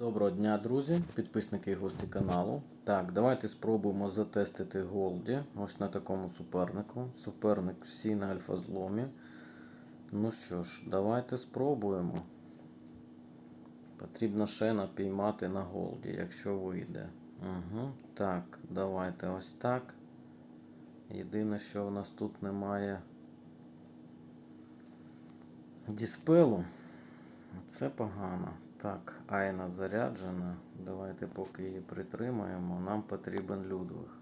Доброго дня, друзі, підписники і гості каналу. Так, давайте спробуємо затестити Голді. Ось на такому супернику. Суперник всі на альфа зломі. Ну що ж, давайте спробуємо. Потрібно ще напіймати на Голді, якщо вийде. Угу. Так, давайте ось так. Єдине, що в нас тут немає діспелу. Це погано. Так, Айна заряджена. Давайте поки її притримаємо. Нам потрібен Людвиг.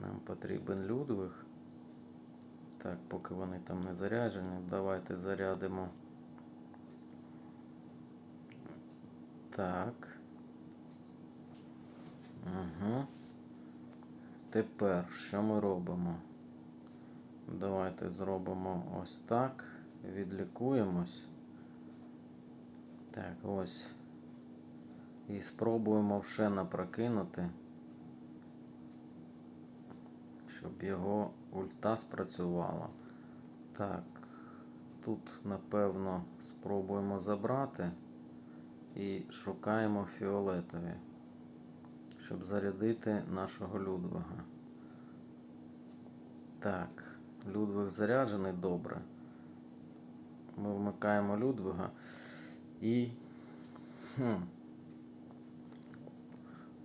Нам потрібен Людвиг. Так, поки вони там не заряджені, давайте зарядимо. Так. Угу. Тепер що ми робимо? Давайте зробимо ось так. Відлікуємось. Так, ось. І спробуємо вшена прокинути, щоб його ульта спрацювала. Так, тут, напевно, спробуємо забрати і шукаємо фіолетові, щоб зарядити нашого Людвига. Так, Людвиг заряджений добре. Ми вмикаємо Людвига. І хм,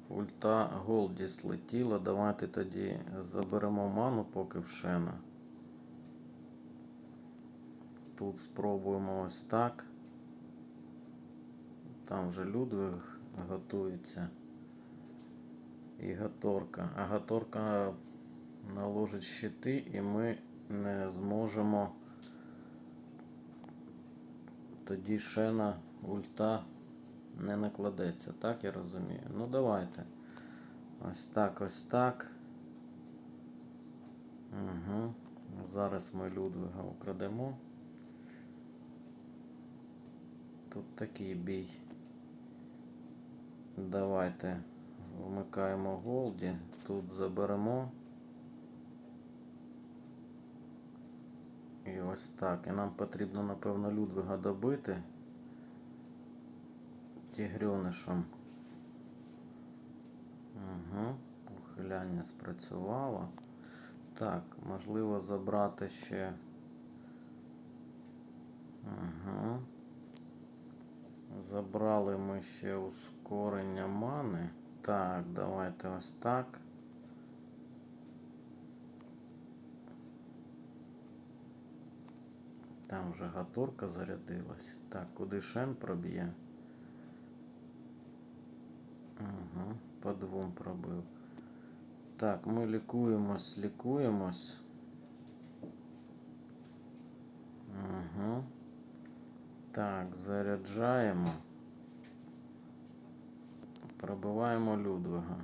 ульта Голді слетіла. Давайте тоді заберемо ману поки в Шена. Тут спробуємо ось так. Там вже Людвиг готується. І Гаторка. А Гаторка наложить щити і ми не зможемо тоді Шена ульта не накладеться, так я розумію. Ну давайте. Ось так, ось так. Угу. Зараз ми Людвига украдемо. Тут такий бій. Давайте вмикаємо Голді. Тут заберемо. І ось так. І нам потрібно, напевно, Людвига добити тігрьонишем. Угу. Ухиляння спрацювало. Так, можливо забрати ще. Угу. Забрали ми ще ускорення мани. Так, давайте ось так. Там вже гаторка зарядилась. Так, куди шен проб'є? Угу, по двом пробив. Так, ми лікуємось, лікуємось. Угу. Так, заряджаємо. Пробиваємо Людвига.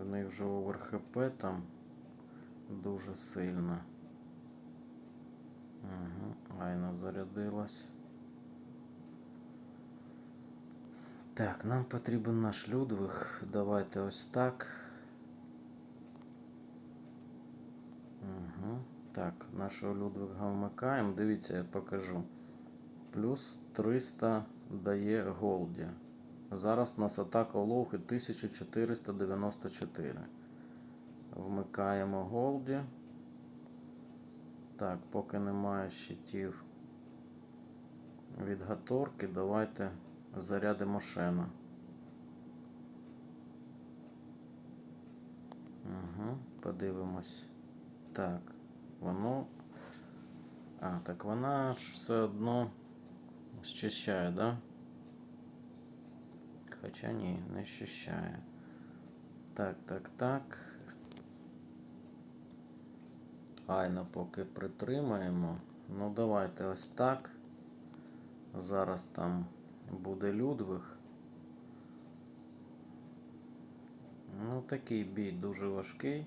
У них вже овер ХП там дуже сильно. Угу. Айна зарядилась. Так, нам потрібен наш Людвиг. Давайте ось так. Угу. Так, нашого Людвига вмикаємо. Дивіться, я покажу. Плюс 300 дає Голді. Зараз нас атака Оловхи 1494. Вмикаємо Голді. Так, поки немає щитів від Гаторки, давайте зарядимо Шена. Угу, подивимось. Так, воно. А, так вона ж все одно щищає, да? Хоча ні, не щищає. Так, так, так. Айна поки притримаємо. Ну, давайте ось так. Зараз там буде Людвиг. Ну, такий бій дуже важкий.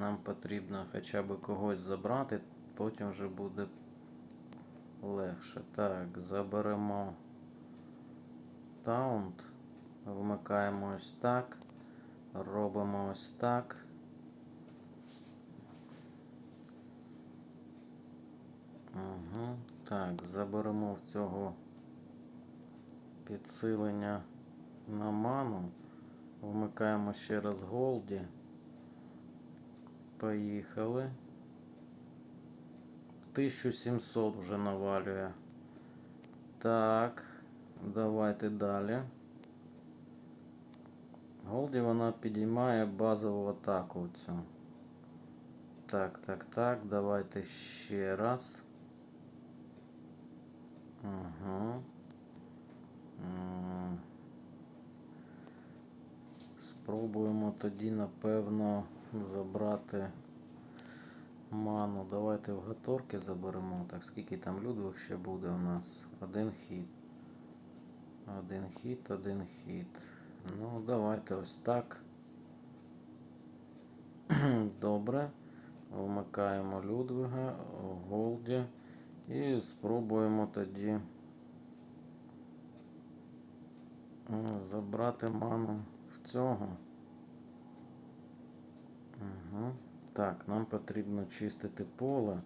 Нам потрібно хоча б когось забрати, потім вже буде легше. Так, заберемо таунт, вмикаємо ось так, робимо ось так. Угу. Так, заберемо в цього підсилення на ману. Вмикаємо ще раз голді. Поїхали. 1700 вже навалює. Так, давайте далі. Голді вона підіймає базову атаку цю. Так, так, так, давайте ще раз. Ага. М. Спробуємо тоді, напевно, забрати ману. Давайте в гаторки заберемо. Так, скільки там Людвиг ще буде у нас? Один хід. Один хід, один хід. Ну, давайте ось так. Добре. Вмикаємо Людвига, Голді. І спробуємо тоді забрати ману в цього. Угу. Так, нам потрібно чистити поле.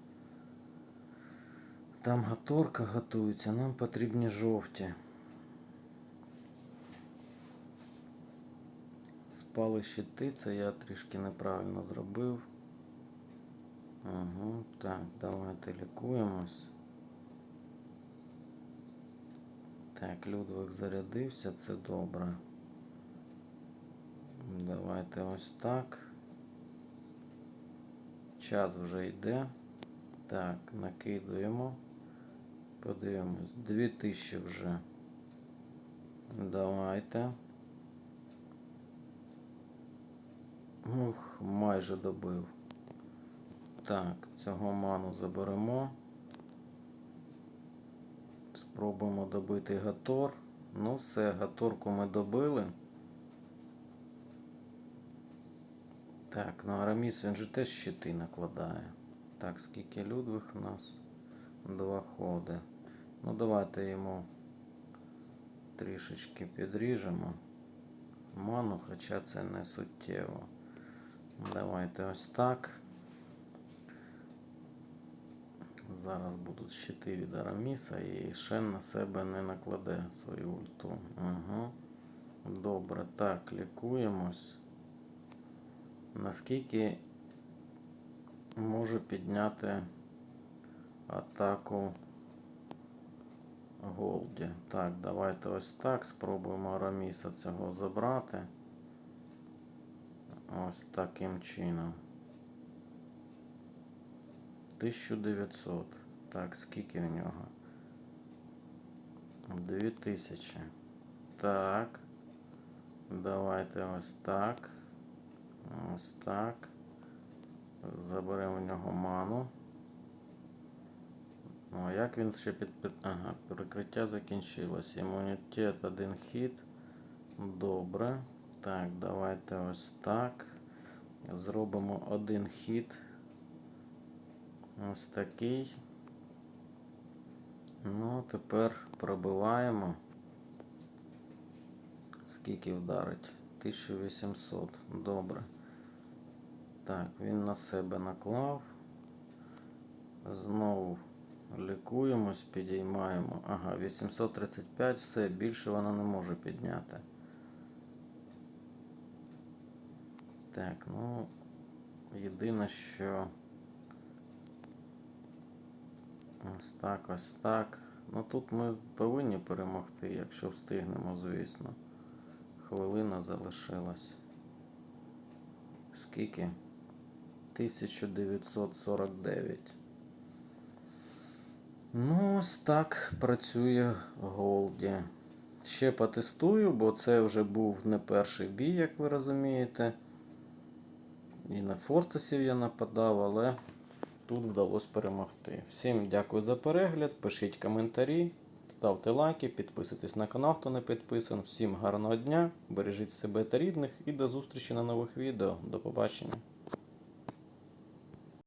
Там гаторка готується, нам потрібні жовті. Спали щити, це я трішки неправильно зробив. Угу, так, давайте лікуємось. Так, Людвиг зарядився, це добре. Давайте ось так. Час вже йде. Так, накидуємо. Подивимось. 2000 вже. Давайте. Ух, майже добив. Так, цього ману заберемо. Спробуємо добити Гатор. Ну все, Гаторку ми добили. Так, ну Араміс він же теж щити накладає. Так, скільки Людвиг у нас? Два ходи. Ну давайте йому трішечки підріжемо. Ману, хоча це не суттєво. Давайте ось так. Зараз будуть щити від Араміса і Шен на себе не накладе свою ульту. Угу. Добре, так, лікуємось. Наскільки може підняти атаку Голді? Так, давайте ось так. Спробуємо Араміса цього забрати. Ось таким чином. 1900. Так, скільки в нього? 2000. Так. Давайте ось так. Ось так. Заберемо в нього ману. Ну, а як він ще під... Ага, прикриття закінчилось. Імунітет один хід. Добре. Так, давайте ось так. Зробимо один хід. Ось такий. Ну, тепер пробиваємо. Скільки вдарить? 1800. Добре. Так, він на себе наклав. Знову лікуємось, підіймаємо. Ага, 835, все, більше вона не може підняти. Так, ну, єдине, що. Ось так, ось так. Ну тут ми повинні перемогти, якщо встигнемо, звісно. Хвилина залишилась. Скільки? 1949. Ну, ось так працює Голді. Ще потестую, бо це вже був не перший бій, як ви розумієте. І на Фортесів я нападав, але тут вдалося перемогти. Всім дякую за перегляд. Пишіть коментарі, ставте лайки, підписуйтесь на канал, хто не підписаний. Всім гарного дня, бережіть себе та рідних і до зустрічі на нових відео. До побачення.